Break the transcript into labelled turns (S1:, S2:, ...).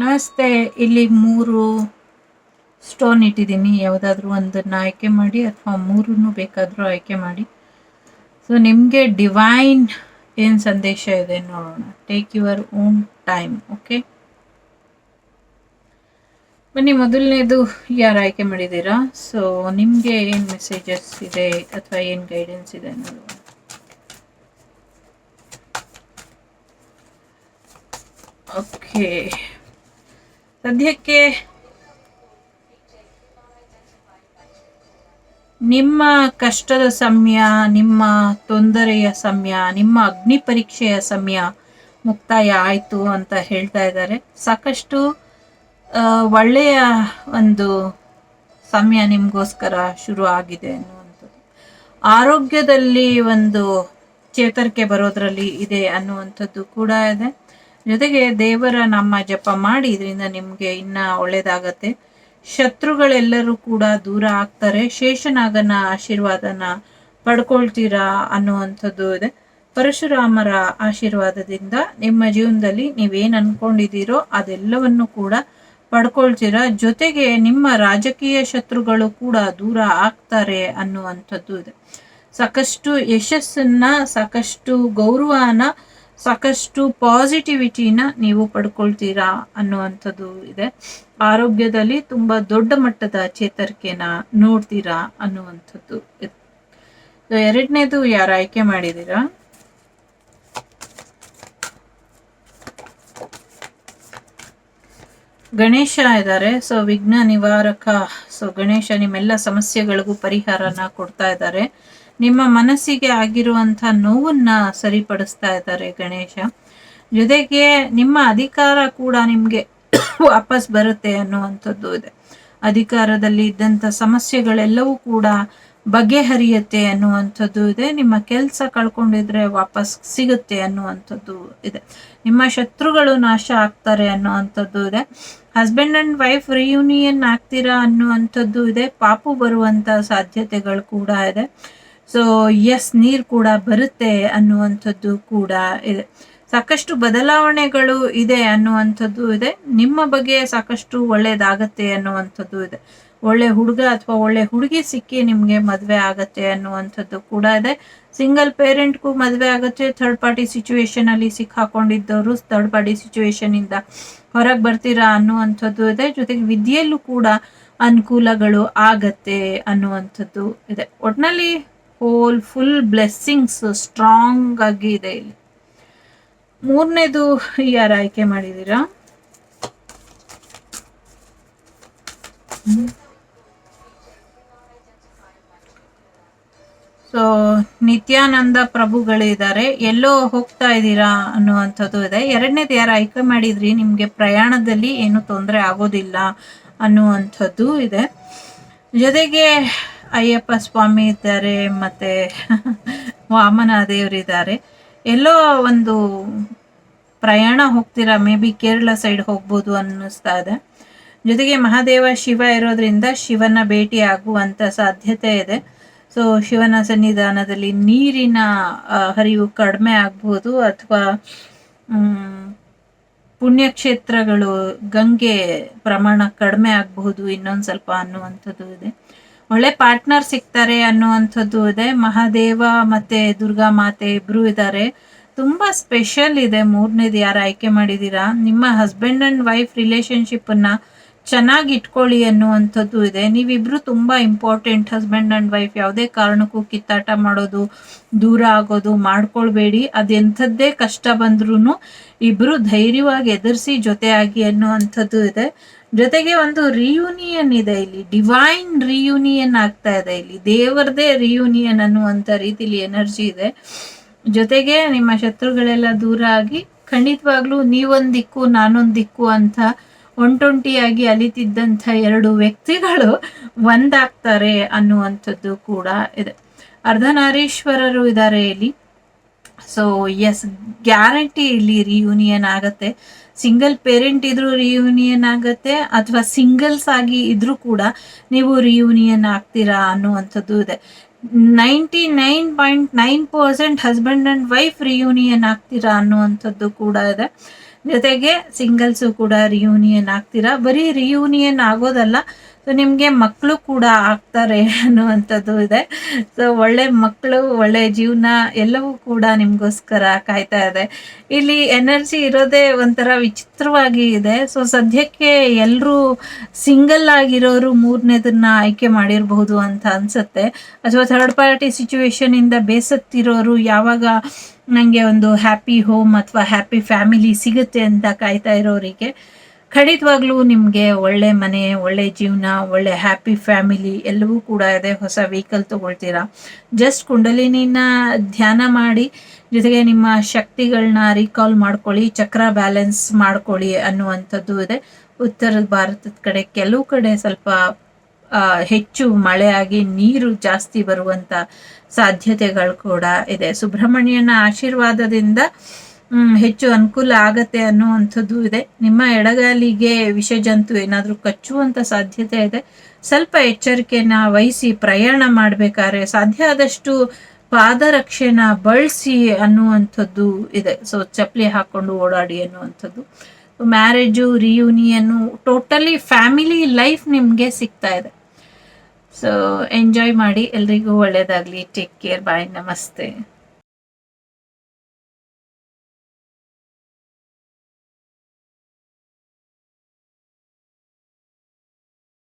S1: ನಮಸ್ತೆ, ಇಲ್ಲಿ ಮೂರು ಸ್ಟೋನ್ ಇಟ್ಟಿದ್ದೀನಿ. ಯಾವುದಾದ್ರೂ ಒಂದನ್ನು ಆಯ್ಕೆ ಮಾಡಿ ಅಥವಾ ಮೂರನ್ನು ಬೇಕಾದರೂ ಆಯ್ಕೆ ಮಾಡಿ. ಸೊ ನಿಮಗೆ ಡಿವೈನ್ ಏನು ಸಂದೇಶ ಇದೆ ನೋಡೋಣ. Take your own time okay ಬನ್ನಿ, ಮೊದಲನೇದು ಯಾರು ಆಯ್ಕೆ ಮಾಡಿದ್ದೀರಾ? ಸೊ ನಿಮಗೆ ಏನು ಮೆಸೇಜಸ್ ಇದೆ ಅಥವಾ ಏನು ಗೈಡೆನ್ಸ್ ಇದೆ ನೋಡೋಣ. ಓಕೆ ಸದ್ಯಕ್ಕೆ ನಿಮ್ಮ ಕಷ್ಟದ ಸಮಯ, ನಿಮ್ಮ ತೊಂದರೆಯ ಸಮಯ, ನಿಮ್ಮ ಅಗ್ನಿ ಪರೀಕ್ಷೆಯ ಸಮಯ ಮುಕ್ತಾಯ ಆಯಿತು ಅಂತ ಹೇಳ್ತಾ ಇದ್ದಾರೆ. ಸಾಕಷ್ಟು ಒಳ್ಳೆಯ ಒಂದು ಸಮಯ ನಿಮಗೋಸ್ಕರ ಶುರು ಆಗಿದೆ ಅನ್ನುವಂಥದ್ದು. ಆರೋಗ್ಯದಲ್ಲಿ ಒಂದು ಚೇತರಿಕೆ ಬರೋದ್ರಲ್ಲಿ ಇದೆ ಅನ್ನುವಂಥದ್ದು ಕೂಡ ಇದೆ. ಜೊತೆಗೆ ದೇವರ ನಮ್ಮ ಜಪ ಮಾಡಿ ಇದರಿಂದ ನಿಮಗೆ ಇನ್ನ ಒಳ್ಳೇದಾಗತ್ತೆ. ಶತ್ರುಗಳೆಲ್ಲರೂ ಕೂಡ ದೂರ ಆಗ್ತಾರೆ. ಶೇಷನಾಗನ ಆಶೀರ್ವಾದನ ಪಡ್ಕೊಳ್ತೀರಾ ಅನ್ನುವಂಥದ್ದು ಇದೆ. ಪರಶುರಾಮರ ಆಶೀರ್ವಾದದಿಂದ ನಿಮ್ಮ ಜೀವನದಲ್ಲಿ ನೀವೇನ್ ಅನ್ಕೊಂಡಿದ್ದೀರೋ ಅದೆಲ್ಲವನ್ನು ಕೂಡ ಪಡ್ಕೊಳ್ತೀರಾ. ಜೊತೆಗೆ ನಿಮ್ಮ ರಾಜಕೀಯ ಶತ್ರುಗಳು ಕೂಡ ದೂರ ಆಗ್ತಾರೆ ಅನ್ನುವಂಥದ್ದು ಇದೆ. ಸಾಕಷ್ಟು ಯಶಸ್ಸನ್ನ, ಸಾಕಷ್ಟು ಗೌರವನ ಸಾಕಷ್ಟು ಪಾಸಿಟಿವಿಟಿನ ನೀವು ಪಡ್ಕೊಳ್ತೀರಾ ಅನ್ನುವಂಥದ್ದು ಇದೆ. ಆರೋಗ್ಯದಲ್ಲಿ ತುಂಬಾ ದೊಡ್ಡ ಮಟ್ಟದ ಚೇತರಿಕೆನ ನೋಡ್ತೀರಾ ಅನ್ನುವಂಥದ್ದು ಎರಡನೇದು ಯಾರು ಆಯ್ಕೆ ಮಾಡಿದ್ದೀರಾ? ಗಣೇಶ ಇದ್ದಾರೆ. ಸೊ, ವಿಘ್ನ ನಿವಾರಕ. ಸೊ, ಗಣೇಶ ನಿಮ್ಮೆಲ್ಲ ಸಮಸ್ಯೆಗಳಿಗೂ ಪರಿಹಾರನ ಕೊಡ್ತಾ ಇದ್ದಾರೆ. ನಿಮ್ಮ ಮನಸ್ಸಿಗೆ ಆಗಿರುವಂತ ನೋವನ್ನ ಸರಿಪಡಿಸ್ತಾ ಇದ್ದಾರೆ ಗಣೇಶ. ಜೊತೆಗೆ ನಿಮ್ಮ ಅಧಿಕಾರ ಕೂಡ ನಿಮ್ಗೆ ವಾಪಸ್ ಬರುತ್ತೆ ಅನ್ನುವಂಥದ್ದು ಇದೆ. ಅಧಿಕಾರದಲ್ಲಿ ಇದ್ದಂಥ ಸಮಸ್ಯೆಗಳೆಲ್ಲವೂ ಕೂಡ ಬಗೆಹರಿಯುತ್ತೆ ಅನ್ನುವಂಥದ್ದು ಇದೆ. ನಿಮ್ಮ ಕೆಲಸ ಕಳ್ಕೊಂಡಿದ್ರೆ ವಾಪಸ್ ಸಿಗುತ್ತೆ ಅನ್ನುವಂಥದ್ದು ಇದೆ. ನಿಮ್ಮ ಶತ್ರುಗಳು ನಾಶ ಆಗ್ತಾರೆ ಅನ್ನುವಂಥದ್ದು ಇದೆ. ಹಸ್ಬೆಂಡ್ ಅಂಡ್ ವೈಫ್ ರಿಯೂನಿಯನ್ ಆಗ್ತೀರಾ ಅನ್ನುವಂಥದ್ದು ಇದೆ. ಪಾಪು ಬರುವಂತ ಸಾಧ್ಯತೆಗಳು ಕೂಡ ಇದೆ. ಸೊ ಎಸ್ ನೀರು ಕೂಡ ಬರುತ್ತೆ ಅನ್ನುವಂಥದ್ದು ಕೂಡ ಇದೆ. ಸಾಕಷ್ಟು ಬದಲಾವಣೆಗಳು ಇದೆ ಅನ್ನುವಂಥದ್ದು ಇದೆ. ನಿಮ್ಮ ಬಗ್ಗೆ ಸಾಕಷ್ಟು ಒಳ್ಳೇದಾಗತ್ತೆ ಅನ್ನುವಂಥದ್ದು ಇದೆ. ಒಳ್ಳೆ ಹುಡುಗ ಅಥವಾ ಒಳ್ಳೆ ಹುಡುಗಿ ಸಿಕ್ಕಿ ನಿಮ್ಗೆ ಮದ್ವೆ ಆಗತ್ತೆ ಅನ್ನುವಂಥದ್ದು ಕೂಡ ಇದೆ. ಸಿಂಗಲ್ ಪೇರೆಂಟ್ಗೂ ಮದ್ವೆ ಆಗುತ್ತೆ. ಥರ್ಡ್ ಪಾರ್ಟಿ ಸಿಚುವೇಶನ್ ಅಲ್ಲಿ ಸಿಕ್ಕಾಕೊಂಡಿದ್ದವರು ಥರ್ಡ್ ಪಾರ್ಟಿ ಸಿಚುವೇಶನ್ ಇಂದ ಹೊರಗೆ ಬರ್ತೀರಾ ಅನ್ನುವಂಥದ್ದು ಇದೆ. ಜೊತೆಗೆ ವಿದ್ಯೆಯಲ್ಲೂ ಕೂಡ ಅನುಕೂಲಗಳು ಆಗತ್ತೆ ಅನ್ನುವಂಥದ್ದು ಇದೆ. ಒಟ್ನಲ್ಲಿ ಹೋಲ್ ಫುಲ್ ಬ್ಲೆಸ್ಸಿಂಗ್ಸ್ ಸ್ಟ್ರಾಂಗ್ ಆಗಿ ಇದೆ ಇಲ್ಲಿ. ಮೂರನೇದು ಯಾರು ಆಯ್ಕೆ ಮಾಡಿದೀರಾ ಸೊ ನಿತ್ಯಾನಂದ ಪ್ರಭುಗಳಿದ್ದಾರೆ ಎಲ್ಲೋ ಹೋಗ್ತಾ ಇದ್ದೀರಾ ಅನ್ನುವಂಥದ್ದು ಇದೆ. ಎರಡನೇದು ಯಾರು ಆಯ್ಕೆ ಮಾಡಿದ್ರಿ? ನಿಮ್ಗೆ ಪ್ರಯಾಣದಲ್ಲಿ ಏನು ತೊಂದರೆ ಆಗೋದಿಲ್ಲ ಅನ್ನುವಂಥದ್ದು ಇದೆ. ಜೊತೆಗೆ ಅಯ್ಯಪ್ಪ ಸ್ವಾಮಿ ಇದ್ದಾರೆ, ಮತ್ತೆ ವಾಮನ ದೇವರಿದ್ದಾರೆ ಎಲ್ಲೋ ಒಂದು ಪ್ರಯಾಣ ಹೋಗ್ತೀರಾ? ಮೇ ಬಿ ಕೇರಳ ಸೈಡ್ ಹೋಗ್ಬೋದು ಅನ್ನಿಸ್ತಾ ಇದೆ. ಜೊತೆಗೆ ಮಹಾದೇವ ಶಿವ ಇರೋದ್ರಿಂದ ಶಿವನ ಭೇಟಿ ಆಗುವಂಥ ಸಾಧ್ಯತೆ ಇದೆ. ಸೊ ಶಿವನ ಸನ್ನಿಧಾನದಲ್ಲಿ ನೀರಿನ ಹರಿವು ಕಡಿಮೆ ಆಗ್ಬೋದು ಅಥವಾ ಪುಣ್ಯಕ್ಷೇತ್ರಗಳು ಗಂಗೆ ಪ್ರಮಾಣ ಕಡಿಮೆ ಆಗಬಹುದು ಇನ್ನೊಂದು ಸ್ವಲ್ಪ ಅನ್ನುವಂಥದ್ದು ಇದೆ. ಒಳ್ಳೆ ಪಾರ್ಟ್ನರ್ ಸಿಗ್ತಾರೆ ಅನ್ನುವಂಥದ್ದು ಇದೆ. ಮಹಾದೇವ ಮತ್ತೆ ದುರ್ಗಾ ಮಾತೆ ಇಬ್ರು ಇದ್ದಾರೆ ತುಂಬಾ ಸ್ಪೆಷಲ್ ಇದೆ ಮೂರನೇದು ಯಾರು ಆಯ್ಕೆ ಮಾಡಿದ್ದೀರಾ ನಿಮ್ಮ ಹಸ್ಬೆಂಡ್ ಅಂಡ್ ವೈಫ್ ರಿಲೇಶನ್ಶಿಪ್ ಅನ್ನ ಚೆನ್ನಾಗಿ ಇಟ್ಕೊಳ್ಳಿ ಅನ್ನುವಂಥದ್ದು ಇದೆ. ನೀವಿಬ್ರು ತುಂಬಾ ಇಂಪಾರ್ಟೆಂಟ್ ಹಸ್ಬೆಂಡ್ ಅಂಡ್ ವೈಫ್. ಯಾವುದೇ ಕಾರಣಕ್ಕೂ ಕಿತ್ತಾಟ ಮಾಡೋದು, ದೂರ ಆಗೋದು ಮಾಡ್ಕೊಳ್ಬೇಡಿ. ಅದೆಂಥದ್ದೇ ಕಷ್ಟ ಬಂದ್ರೂ ಇಬ್ರು ಧೈರ್ಯವಾಗಿ ಎದುರಿಸಿ ಜೊತೆಯಾಗಿ ಅನ್ನುವಂಥದ್ದು ಇದೆ. ಜೊತೆಗೆ ಒಂದು ರಿಯೂನಿಯನ್ ಇದೆ ಇಲ್ಲಿ. ಡಿವೈನ್ ರಿಯೂನಿಯನ್ ಆಗ್ತಾ ಇದೆ ಇಲ್ಲಿ. ದೇವರದೇ ರಿಯೂನಿಯನ್ ಅನ್ನುವಂಥ ರೀತಿಲಿ ಎನರ್ಜಿ ಇದೆ. ಜೊತೆಗೆ ನಿಮ್ಮ ಶತ್ರುಗಳೆಲ್ಲ ದೂರ ಆಗಿ ಖಂಡಿತವಾಗ್ಲೂ ನೀವೊಂದಿಕ್ಕು ನಾನೊಂದಿಕ್ಕು ನಾನೊಂದ್ ದಿಕ್ಕು ಅಂತ ಒಂಟೊಂಟಿಯಾಗಿ ಅಲಿತಿದ್ದಂಥ ಎರಡು ವ್ಯಕ್ತಿಗಳು ಒಂದಾಗ್ತಾರೆ ಅನ್ನುವಂಥದ್ದು ಕೂಡ ಇದೆ. ಅರ್ಧನಾರೀಶ್ವರರು ಇದ್ದಾರೆ ಇಲ್ಲಿ. ಸೊ ಎಸ್ ಗ್ಯಾರಂಟಿ ಇಲ್ಲಿ ರಿಯೂನಿಯನ್ ಆಗತ್ತೆ. ಸಿಂಗಲ್ ಪೇರೆಂಟ್ ಇದ್ರೂ ರಿಯೂನಿಯನ್ ಆಗತ್ತೆ, ಅಥವಾ ಸಿಂಗಲ್ಸ್ ಆಗಿ ಇದ್ರೂ ಕೂಡ ನೀವು ರಿಯೂನಿಯನ್ ಆಗ್ತೀರಾ ಅನ್ನುವಂಥದ್ದು ಇದೆ. Ninety nine point nine percent husband and wife reunion ಆಗ್ತೀರಾ ಅನ್ನುವಂಥದ್ದು ಕೂಡ ಇದೆ. ಜೊತೆಗೆ ಸಿಂಗಲ್ಸು ಕೂಡ ರಿಯೂನಿಯನ್ ಆಗ್ತೀರಾ. ಬರೀ ರಿಯೂನಿಯನ್ ಆಗೋದಲ್ಲ ಸೊ ನಿಮಗೆ ಮಕ್ಕಳು ಕೂಡ ಆಗ್ತಾರೆ ಅನ್ನುವಂಥದ್ದು ಇದೆ. ಸೊ ಒಳ್ಳೆ ಮಕ್ಕಳು ಒಳ್ಳೆ ಜೀವನ ಎಲ್ಲವೂ ಕೂಡ ನಿಮಗೋಸ್ಕರ ಕಾಯ್ತಾ ಇದೆ. ಇಲ್ಲಿ ಎನರ್ಜಿ ಇರೋದೇ ಒಂಥರ ವಿಚಿತ್ರವಾಗಿ ಇದೆ. ಸೊ ಸದ್ಯಕ್ಕೆ ಎಲ್ಲರೂ ಸಿಂಗಲ್ ಆಗಿರೋರು ಮೂರನೇದನ್ನ ಆಯ್ಕೆ ಮಾಡಿರಬಹುದು ಅಂತ ಅನ್ಸುತ್ತೆ. ಅಥವಾ ಥರ್ಡ್ ಪಾರ್ಟಿ ಸಿಚುವೇಶನಿಂದ ಬೇಸತ್ತಿರೋರು ಯಾವಾಗ ನನಗೆ ಒಂದು ಹ್ಯಾಪಿ ಹೋಮ್ ಅಥವಾ ಹ್ಯಾಪಿ ಫ್ಯಾಮಿಲಿ ಸಿಗುತ್ತೆ ಅಂತ ಕಾಯ್ತಾ ಇರೋರಿಗೆ. ಖಂಡಿತವಾಗ್ಲೂ ನಿಮಗೆ ಒಳ್ಳೆ ಮನೆ, ಒಳ್ಳೆ ಜೀವನ, ಒಳ್ಳೆ ಹ್ಯಾಪಿ ಫ್ಯಾಮಿಲಿ ಎಲ್ಲವೂ ಕೂಡ ಇದೆ. ಹೊಸ ವೆಹಿಕಲ್ ತಗೊಳ್ತೀರಾ? ಜಸ್ಟ್ ಕುಂಡಲಿನ ಧ್ಯಾನ ಮಾಡಿ, ಜೊತೆಗೆ ನಿಮ್ಮ ಶಕ್ತಿಗಳನ್ನ ರೀಕಾಲ್ ಮಾಡ್ಕೊಳ್ಳಿ, ಚಕ್ರ ಬ್ಯಾಲೆನ್ಸ್ ಮಾಡ್ಕೊಳ್ಳಿ ಅನ್ನುವಂಥದ್ದು ಇದೆ. ಉತ್ತರ ಭಾರತದ ಕಡೆ ಕೆಲವು ಕಡೆ ಸ್ವಲ್ಪ ಹೆಚ್ಚು ಮಳೆಯಾಗಿ ನೀರು ಜಾಸ್ತಿ ಬರುವಂಥ ಸಾಧ್ಯತೆಗಳು ಕೂಡ ಇದೆ. ಸುಬ್ರಹ್ಮಣ್ಯನ ಆಶೀರ್ವಾದದಿಂದ ಹೆಚ್ಚು ಅನುಕೂಲ ಆಗತ್ತೆ ಅನ್ನುವಂಥದ್ದು ಇದೆ. ನಿಮ್ಮ ಎಡಗಾಲಿಗೆ ವಿಷಜಂತು ಏನಾದರೂ ಕಚ್ಚುವಂತ ಸಾಧ್ಯತೆ ಇದೆ. ಸ್ವಲ್ಪ ಎಚ್ಚರಿಕೆನ ವಹಿಸಿ ಪ್ರಯಾಣ ಮಾಡಬೇಕಾದ್ರೆ ಸಾಧ್ಯ ಆದಷ್ಟು ಪಾದರಕ್ಷೆನ ಬಳಸಿ ಅನ್ನುವಂಥದ್ದು ಇದೆ. ಸೊ ಚಪ್ಪಲಿ ಹಾಕೊಂಡು ಓಡಾಡಿ ಅನ್ನುವಂಥದ್ದು. Marriage reunion totally family life ನಿಮಗೆ ಸಿಗ್ತಾ ಇದೆ. ಸೊ ಎಂಜಾಯ್ ಮಾಡಿ. ಎಲ್ರಿಗೂ ಒಳ್ಳೆಯದಾಗಲಿ ಟೇಕ್ ಕೇರ್ ಬಾಯ್ ನಮಸ್ತೆ.